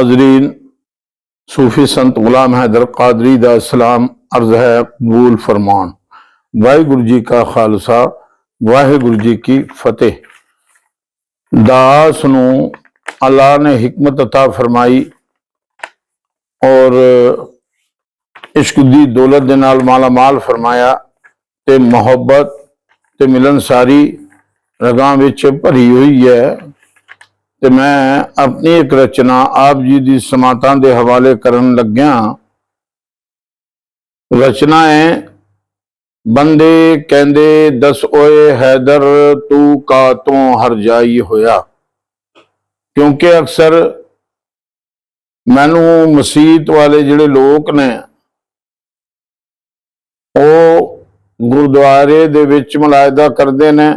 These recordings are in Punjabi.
ਹਾਜ਼ਰੀਨ ਸੂਫੀ ਸੰਤ ਗੁਲਾਮ ਹੈਦਰ ਕਾਦਰੀ ਦਾ ਸਲਾਮ ਅਰਜ਼ ਹੈ ਕਬੂਲ ਫਰਮਾਨ ਵਾਹਿਗੁਰੂ ਜੀ ਕਾ ਖਾਲਸਾ ਵਾਹਿਗੁਰੂ ਜੀ ਕੀ ਫਤਿਹ ਦਾਸ ਨੂੰ ਅੱਲਾ ਨੇ ਹਕਮਤ عطا ਫਰਮਾਈ ਔਰ ਇਸ਼ਕ ਦੀ ਦੌਲਤ ਦੇ ਨਾਲ ਮਾਲਾ ਮਾਲ ਫਰਮਾਇਆ ਤੇ ਮੁਹੱਬਤ ਤੇ ਮਿਲਨਸਾਰੀ ਰਗਾਂ ਵਿੱਚ ਭਰੀ ਹੋਈ ਹੈ ਤੇ ਮੈਂ ਆਪਣੀ ਇੱਕ ਰਚਨਾ ਆਪ ਜੀ ਦੀ ਸਮਾਤਾਂ ਦੇ ਹਵਾਲੇ ਕਰਨ ਲੱਗਿਆ। ਰਚਨਾ ਹੈ, ਬੰਦੇ ਕਹਿੰਦੇ, ਦਸ ਓਏ ਹੈਦਰ, ਤੂੰ ਕਾ ਤੋਂ ਹਰ ਜਾਈ ਹੋਇਆ? ਕਿਉਂਕਿ ਅਕਸਰ ਮੈਨੂੰ ਮਸੀਤ ਵਾਲੇ ਜਿਹੜੇ ਲੋਕ ਨੇ, ਉਹ ਗੁਰਦੁਆਰੇ ਦੇ ਵਿੱਚ ਮਲਾਇਦਾ ਕਰਦੇ ਨੇ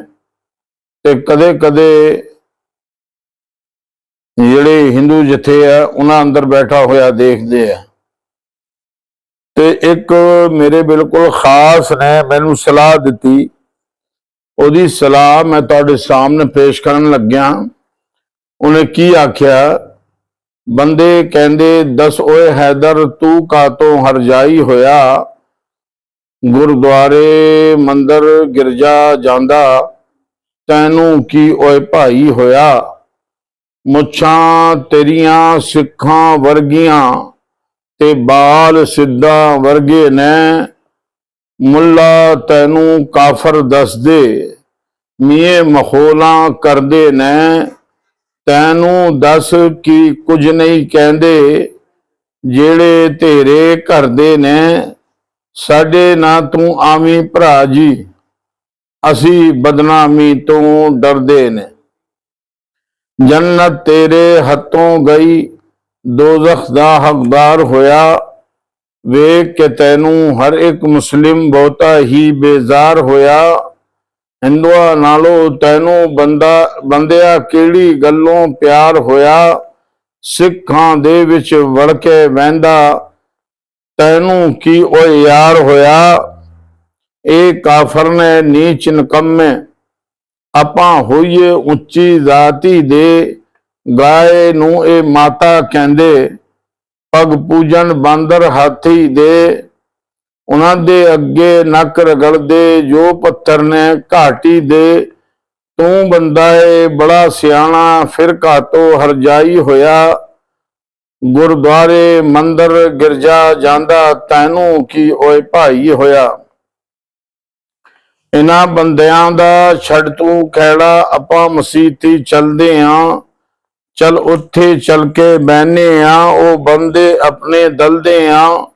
ਤੇ ਕਦੇ-ਕਦੇ ਜਿਹੜੇ ਹਿੰਦੂ ਜਥੇ ਆ, ਉਹਨਾਂ ਅੰਦਰ ਬੈਠਾ ਹੋਇਆ ਦੇਖਦੇ ਆ। ਤੇ ਇੱਕ ਮੇਰੇ ਬਿਲਕੁਲ ਖਾਸ ਨੇ, ਮੈਨੂੰ ਸਲਾਹ ਦਿੱਤੀ। ਉਹਦੀ ਸਲਾਹ ਮੈਂ ਤੁਹਾਡੇ ਸਾਹਮਣੇ ਪੇਸ਼ ਕਰਨ ਲੱਗਿਆ। ਉਹਨੇ ਕੀ ਆਖਿਆ? ਬੰਦੇ ਕਹਿੰਦੇ, ਦਸ ਓਏ ਹੈਦਰ, ਤੂੰ ਕਾਤੋਂ ਹਰਜਾਈ ਹੋਇਆ? ਗੁਰਦੁਆਰੇ ਮੰਦਰ ਗਿਰਜਾ ਜਾਂਦਾ। ਤੈਨੂੰ ਕੀ ਓਏ ਭਾਈ ਹੋਇਆ? ਮੁੱਛਾਂ ਤੇਰੀਆਂ ਸਿੱਖਾਂ ਵਰਗੀਆਂ ਤੇ ਬਾਲ ਸਿੱਧਾ ਵਰਗੇ ਨੇ। ਮੁੱਲਾ ਤੈਨੂੰ ਕਾਫਰ ਦੱਸਦੇ ਮੀਏ ਮਖੋਲਾਂ ਕਰਦੇ ਨੇ। ਤੈਨੂੰ ਦੱਸ ਕੀ ਕੁਝ ਨਹੀਂ ਕਹਿੰਦੇ, ਜਿਹੜੇ ਤੇਰੇ ਘਰ ਦੇ ਨੇ। ਸਾਡੇ ਨਾ ਤੂੰ ਆਵੀਂ ਭਰਾ ਜੀ, ਅਸੀਂ ਬਦਨਾਮੀ ਤੋਂ ਡਰਦੇ ਨੇ। ਜੰਨਤ ਤੇਰੇ ਹੱਥੋਂ ਗਈ, ਦੋਜ਼ਖ ਦਾ ਹੱਕਦਾਰ ਹੋਇਆ। ਵੇਖ ਕੇ ਤੈਨੂੰ ਹਰ ਇੱਕ ਮੁਸਲਿਮ ਬਹੁਤਾ ਹੀ ਬੇਜ਼ਾਰ ਹੋਇਆ। ਹਿੰਦੂਆਂ ਨਾਲੋਂ ਤੈਨੂੰ ਬੰਦਾ, ਬੰਦਿਆ ਕਿਹੜੀ ਗੱਲੋਂ ਪਿਆਰ ਹੋਇਆ? ਸਿੱਖਾਂ ਦੇ ਵਿੱਚ ਵੜ ਕੇ ਵਹਿੰਦਾ, ਤੈਨੂੰ ਕੀ ਉਹ ਯਾਰ ਹੋਇਆ? ਇਹ ਕਾਫਰ ਨੇ ਨੀਚ ਨਕਮੇ ਆਪਾਂ ਹੋਈਏ ਉੱਚੀ ਜ਼ਾਤੀ ਦੇ ਗਾਏ ਨੂੰ ਇਹ ਮਾਤਾ ਕਹਿੰਦੇ, ਪਗ ਪੂਜਨ ਬਾਂਦਰ ਹਾਥੀ ਦੇ, ਉਹਨਾਂ ਦੇ ਅੱਗੇ ਨੱਕ ਰਗੜਦੇ, ਜੋ ਪੱਥਰ ਨੇ ਘਾਟੀ ਦੇ, ਤੂੰ ਬੰਦਾ ਏ, ਬੜਾ ਸਿਆਣਾ, ਫਿਰ ਤੋਂ ਹਰਜਾਈ ਹੋਇਆ, ਗੁਰਦੁਆਰੇ ਮੰਦਰ ਗਿਰਜਾ ਜਾਂਦਾ, ਤੈਨੂੰ ਕੀ ਓਏ ਭਾਈ ਹੋਇਆ? ਇਹਨਾਂ ਬੰਦਿਆਂ ਦਾ ਛੱਡ ਤੂੰ ਖੈੜਾ ਆਪਾਂ ਮਸੀਤੀ ਚਲਦੇ ਆਂ। ਚਲ ਉੱਥੇ ਚਲ ਕੇ ਬੈਨੇ ਆ, ਉਹ ਬੰਦੇ ਆਪਣੇ ਦਲਦੇ ਆ।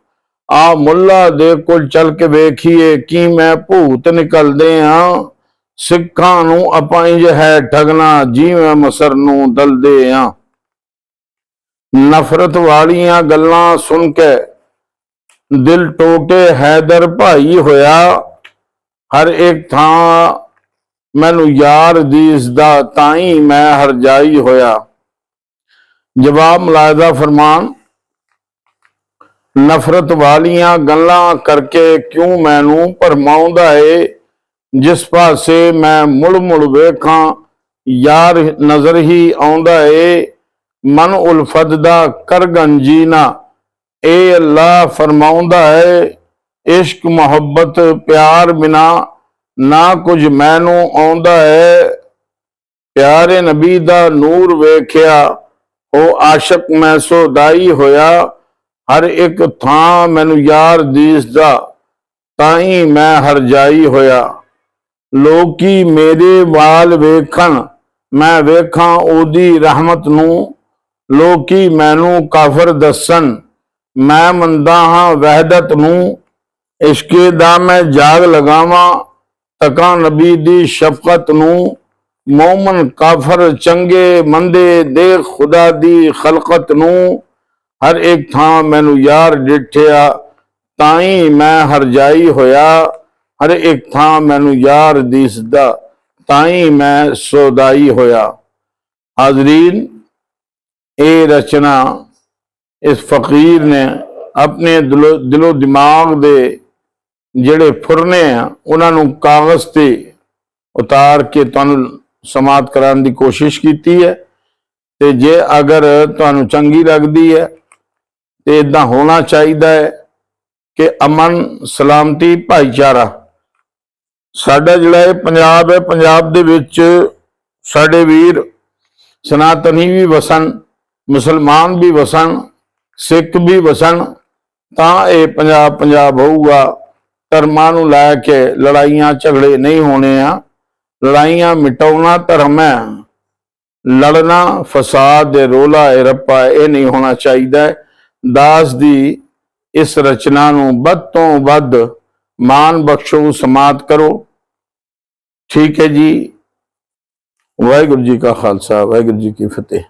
ਆ ਮੁੱਲਾ ਦੇ ਕੋਲ ਚਲ ਕੇ ਵੇਖੀਏ, ਕੀ ਮੈਂ ਭੂਤ ਨਿਕਲਦੇ ਆ। ਸਿੱਖਾਂ ਨੂੰ ਆਪਾਂ ਇੰਜ ਹੈ ਠਗਣਾ, ਜਿਵੇਂ ਮਸਰ ਨੂੰ ਦਲਦੇ ਆ। ਨਫ਼ਰਤ ਵਾਲੀਆਂ ਗੱਲਾਂ ਸੁਣ ਕੇ ਦਿਲ ਟੋਟੇ ਹੈਦਰ ਭਾਈ ਹੋਇਆ। ਹਰ ਇੱਕ ਥਾਂ ਮੈਨੂੰ ਯਾਰ ਦੀ ਇਸ ਦਾ ਤਾਂ ਹੀ ਮੈਂ ਹਰਜਾਈ ਹੋਇਆ। ਜਵਾਬ ਮਲਾਇਦਾ ਫਰਮਾਨ, ਨਫ਼ਰਤ ਵਾਲੀਆਂ ਗੱਲਾਂ ਕਰਕੇ ਕਿਉਂ ਮੈਨੂੰ ਭਰਮਾਉਂਦਾ ਏ? ਜਿਸ ਪਾਸੇ ਮੈਂ ਮੁੜ ਮੁੜ ਵੇਖਾਂ, ਯਾਰ ਨਜ਼ਰ ਹੀ ਆਉਂਦਾ ਏ। ਮਨ ਉਲਫਤ ਦਾ ਕਰ ਗੰਜੀਨਾ ਏ ਅੱਲਾ ਫਰਮਾਉਂਦਾ ਏ ਇਸ਼ਕ, ਮੁਹੱਬਤ, ਪਿਆਰ ਬਿਨਾ ਨਾ ਕੁਝ ਮੈਨੂੰ ਆਉਂਦਾ ਹੈ। ਪਿਆਰੇ ਨਬੀ ਦਾ ਨੂਰ ਵੇਖਿਆ ਉਹ ਆਸ਼ਕ ਮੈਂ ਸੋਦਾਈ ਹੋਇਆ। ਹਰ ਇੱਕ ਥਾਂ ਮੈਨੂੰ ਯਾਰ ਦੀਸਦਾ ਤਾਂ ਹੀ ਮੈਂ ਹਰਜਾਈ ਹੋਇਆ। ਲੋਕੀ ਮੇਰੇ ਵਾਲ ਵੇਖਣ, ਮੈਂ ਵੇਖਾਂ ਉਹਦੀ ਰਹਿਮਤ ਨੂੰ। ਲੋਕੀ ਮੈਨੂੰ ਕਾਫਰ ਦੱਸਣ, ਮੈਂ ਮੰਦਾ ਹਾਂ ਵਹਿਦਤ ਨੂੰ। ਇਸ਼ਕੇ ਦਾ ਮੈਂ ਜਾਗ ਲਗਾਵਾਂ, ਤਕਾ ਨਬੀ ਦੀ ਸ਼ਫਕਤ ਨੂੰ, ਮੂਮਨ ਕਾਫਰ ਚੰਗੇ ਮੰਦੇ ਦੇ ਖੁਦਾ ਦੀ ਖਲਕਤ ਨੂੰ, ਹਰ ਇੱਕ ਥਾਂ ਮੈਨੂੰ ਯਾਰ ਡਿਠਿਆ ਤਾਂ ਹੀ ਮੈਂ ਹਰਜਾਈ ਹੋਇਆ, ਹਰ ਇੱਕ ਥਾਂ ਮੈਨੂੰ ਯਾਰ ਦਿਸਦਾ ਤਾਂ ਮੈਂ ਸੋਦਾਈ ਹੋਇਆ। ਹਾਜ਼ਰੀਨ, ਇਹ ਰਚਨਾ ਇਸ ਫਕੀਰ ਨੇ ਆਪਣੇ ਦਿਲੋਂ ਦਿਲੋਂ ਦਿਮਾਗ ਦੇ ਜਿਹੜੇ ਫੁਰਨੇ ਆ, ਉਹਨਾਂ ਨੂੰ ਕਾਗਜ਼ ਤੇ ਉਤਾਰ ਕੇ ਤੁਹਾਨੂੰ ਸਮਾਤ ਕਰਾਉਣ ਦੀ ਕੋਸ਼ਿਸ਼ ਕੀਤੀ ਹੈ। ਤੇ ਜੇ ਅਗਰ ਤੁਹਾਨੂੰ ਚੰਗੀ ਲੱਗਦੀ ਹੈ, ਤੇ ਇਦਾਂ ਹੋਣਾ ਚਾਹੀਦਾ ਹੈ ਕਿ ਅਮਨ ਸਲਾਮਤੀ ਭਾਈਚਾਰਾ, ਸਾਡਾ ਜਿਹੜਾ ਇਹ ਪੰਜਾਬ ਹੈ, ਪੰਜਾਬ ਦੇ ਵਿੱਚ ਸਾਡੇ ਵੀਰ ਸਨਾਤਨੀ ਵੀ ਵਸਣ, ਮੁਸਲਮਾਨ ਵੀ ਵਸਣ, ਸਿੱਖ ਵੀ ਵਸਣ, ਤਾਂ ਇਹ ਪੰਜਾਬ ਪੰਜਾਬ ਹੋਊਗਾ। ਧਰਮਾਂ ਨੂੰ ਲੈ ਕੇ ਲੜਾਈਆਂ ਝਗੜੇ ਨਹੀਂ ਹੋਣੇ ਆ। ਲੜਾਈਆਂ ਮਿਟਾਉਣਾ ਧਰਮ ਹੈ। ਲੜਨਾ ਫਸਾਦ ਦੇ ਰੋਲਾ ਏ ਰੱਪਾ ਇਹ ਨਹੀਂ ਹੋਣਾ ਚਾਹੀਦਾ। ਦਾਸ ਦੀ ਇਸ ਰਚਨਾ ਨੂੰ ਵੱਧ ਤੋਂ ਵੱਧ ਮਾਨ ਬਖਸ਼ੋ ਸਮਾਤ ਕਰੋ। ਠੀਕ ਹੈ ਜੀ। ਵਾਹਿਗੁਰੂ ਜੀ ਕਾ ਖਾਲਸਾ, ਵਾਹਿਗੁਰੂ ਜੀ ਕੀ ਫਤਿਹ।